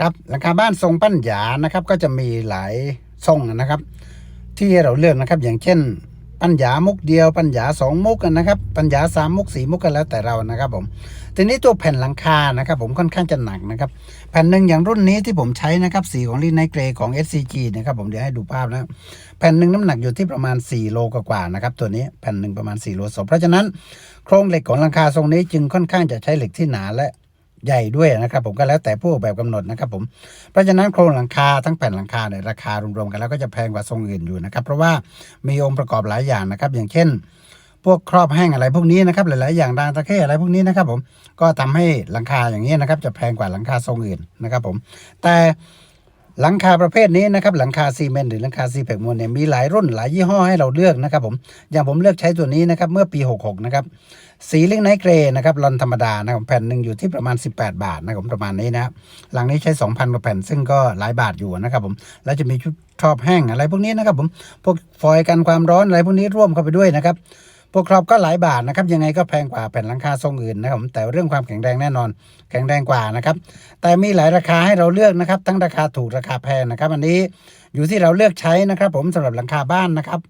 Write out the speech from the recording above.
ครับหลังคาบ้านทรงปั้นหยานะครับ ก็จะมีหลายทรงนะครับ ที่เราเลือกนะครับ อย่างเช่น ปัญญามุกเดียว ปัญญาสองมุกกันนะครับ ปัญญาสามมุกสี่มุกกันแล้วแต่เรานะครับ ผมทีนี้ตัวแผ่นหลังคานะครับ ผมค่อนข้างจะหนักนะครับ แผ่นหนึ่งอย่างรุ่นนี้ที่ผมใช้นะครับสีของลีไนเกรของ SCG นะครับ ผมเดี๋ยวให้ดูภาพนะแผ่นหนึ่งน้ำหนักอยู่ที่ประมาณ 4 โลกว่าๆนะครับ ตัวนี้แผ่นหนึ่งประมาณ4โลสองเพราะฉะนั้นโครงเหล็กของหลังคาทรงนี้จึงค่อนข้างจะใช้เหล็กที่หนาและ ใหญ่ด้วยนะครับผมก็แล้วแต่ผู้ออกแบบกำหนดนะครับผมเพราะฉะนั้นโครงหลังคาทั้งแผ่นหลังคาเนี่ยราคารวมๆกันแล้วก็จะแพงกว่าทรงอื่นอยู่นะครับ เพราะว่ามีองค์ประกอบหลายอย่างนะครับ อย่างเช่น พวกครอบแห้งอะไรพวกนี้นะครับหลายๆอย่างดางตะเข้อะไรพวกนี้นะครับผมก็ทำให้หลังคาอย่างนี้นะครับ จะแพงกว่าหลังคาทรงอื่นนะครับผมแต่ หลังคาประเภทนี้นะครับหลังคาซีเมนต์หรือหลังคาซีเพกมวลเนี่ยมีหลายรุ่นหลายยี่ห้อให้เราเลือกนะครับผมอย่างผมเลือกใช้ตัวนี้นะครับเมื่อปี 66 นะครับ สีลิงไนเกรย์นะครับลอนธรรมดานะครับแผ่นหนึ่งอยู่ที่ประมาณ 18 บาทนะครับประมาณนี้นะครับหลังนี้ใช้ 2,000กว่าแผ่นซึ่งก็หลายบาทอยู่นะครับผมแล้วจะมีชุดชอบแห้งอะไรพวกนี้นะครับผมพวกฟอยล์กันความร้อนอะไรพวกนี้ร่วมเข้าไปด้วยนะครับ พวกครอบก็หลายบาทนะครับยังไงก็แพงกว่าแผ่นหลังคาทรงอื่นนะครับผมแต่เรื่องความแข็งแรงแน่นอน แข็งแรงกว่านะครับ แต่มีหลายราคาให้เราเลือกนะครับ ทั้งราคาถูกราคาแพงนะครับ อันนี้อยู่ที่เราเลือกใช้นะครับ ผมสำหรับหลังคาบ้านนะครับ